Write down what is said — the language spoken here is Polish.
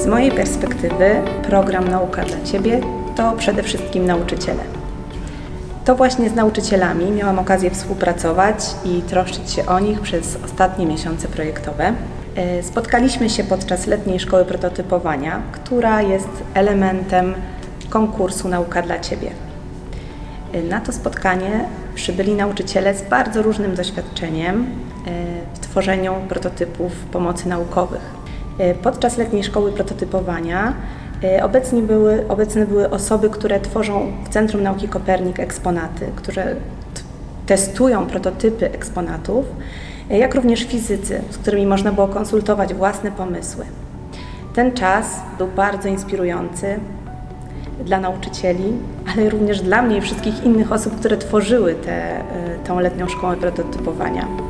Z mojej perspektywy program Nauka dla Ciebie to przede wszystkim nauczyciele. To właśnie z nauczycielami miałam okazję współpracować i troszczyć się o nich przez ostatnie miesiące projektowe. E, spotkaliśmy się podczas letniej szkoły prototypowania, która jest elementem konkursu Nauka dla Ciebie. E, Na to spotkanie przybyli nauczyciele z bardzo różnym doświadczeniem e, w tworzeniu prototypów pomocy naukowych. E, Podczas letniej szkoły prototypowania e, obecni były, obecne były osoby, które tworzą w Centrum Nauki Kopernik eksponaty, które testują prototypy eksponatów, e, jak również fizycy, z którymi można było konsultować własne pomysły. Ten czas był bardzo inspirujący dla nauczycieli, ale również dla mnie i wszystkich innych osób, które tworzyły tę letnią szkołę prototypowania.